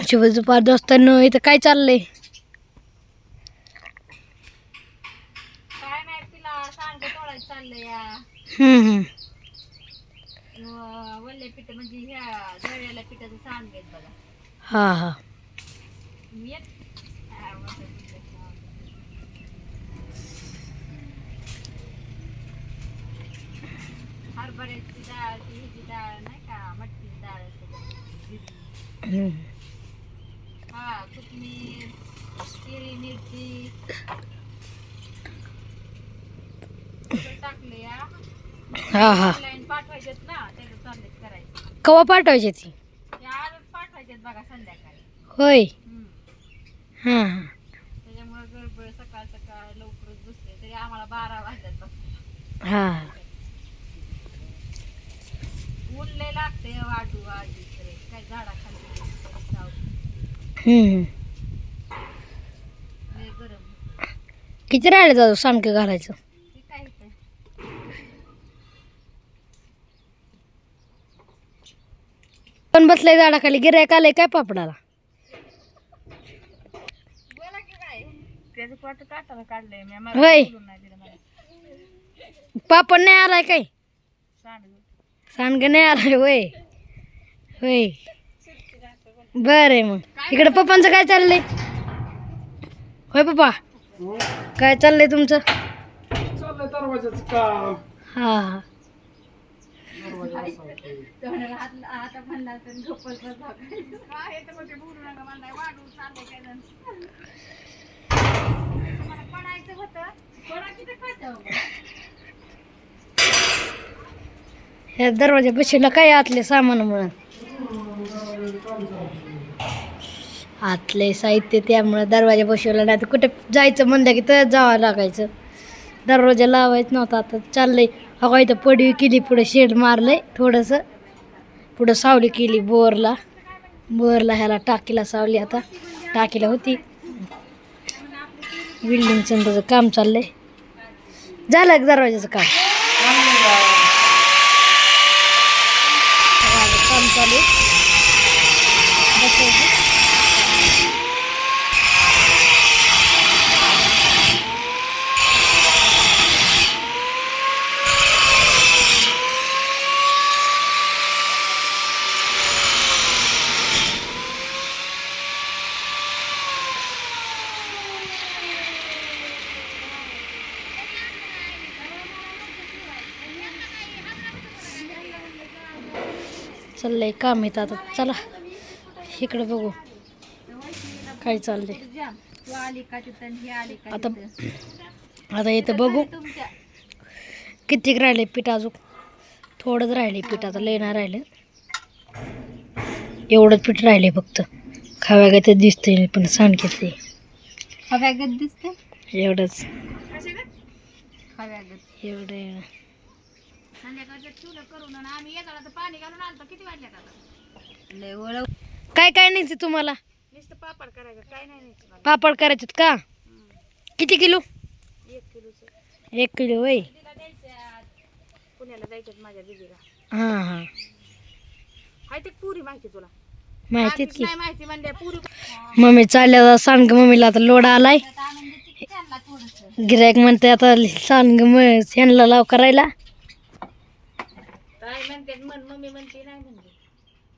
शुभ दुपार दोस्तांनो इथं काय चाललंय काय नाही तिला सांग तोडायचं चाललंय या हम्म हम्म व- वल्ले पीठ म्हणजे ह्या पिठाचं सांग बघा हा हा मी हा, पिठाचं. हरभऱ्याची डाळ ती ह्याची डाळ नाही का मटकीची डाळ. हम्म. हा कोथमीर हिरवी मिरची सगळं टाकले या हा. हा ऑनलाईन पाठवायचेत ना त्याचं चाललंय करायचे कवा पाठवायची ती? ते आजच पाठवायचेत बघा संध्याकाळी होय. हम्म. हा हा. त्याच्यामुळे गडबड सकाळ सकाळ लवकरच बसते तरी आम्हाला बारा वाजल्यात बस हा. ऊन लय लागते वाटू हो वाजू तरी काय झाडाखाली तरी सावली. हम्म लय गरम किती राहिले जातो सांडके घालायचं? काय पण बसलंय झाडाखाली गिरायक आलंय काय पापडाला? होय. पापड नाही आलाय काय? सांड सांडगे नाही आलाय वय होय. बरं आहे मग. इकडे पप्पांचं काय चाललंय? होय पप्पा. काय चाललंय तुमचं? हा खातं ह्या दरवाजा बशीला काय आतले सामान म्हणून. आतले साहित्य त्यामुळं दरवाजा बसवला नाही. तर कुठे जायचं म्हणलं की तर जावं लागायचं. दरवाजा लावायचं नव्हता आता. चाललंय. अगं इथं पडवी केली पुढे शेड मारलंय थोडंसं. पुढं सावली केली बोरला. बोरला ह्याला टाकीला सावली आता. टाकीला होती. बिल्डिंगचं त्याचं काम चाललंय. झालं का दरवाजाचं काम? काम चालू चाललंय काम येतं आता. चला इकडे बघू. काय चाललंय? आता? आता इथं बघू. कितीक राहिले पीठ अजून? थोडंच राहिले पीठ आता नाही राहिलं. एवढंच पीठ राहिले फक्त. खाव्या काय ते दिसतंय पण सांगते हव्यागत दिसते एवढंच. एवढं संध्याकाळचं चुलं करून आणि आम्ही येताना तर पाणी घालून आलतो. किती वाजल्यात आता? लय ओळख काय काय नाही तुम्हाला? नुसतं पापड करायचं काय नाही न्यायचं मला. पापड करायचेत का? किती किलो? एक किलोचं. एक किलो वय दिदीला द्यायचं. पुण्याला जायचं माझ्या दिदीला. हां हां. हाय ते पुरी माहिती तुला? माहितीच बाकीच की. नाही माहिती म्हणजे पुरी. मम्मी चालल्या सांग मम्मीला आता लोड आलाय. गिरायक म्हणते आता सांग मग ह्यांना लाव करायला. มันเป็นหมื่นมันมีมันปีแรกหนึ่งเดียว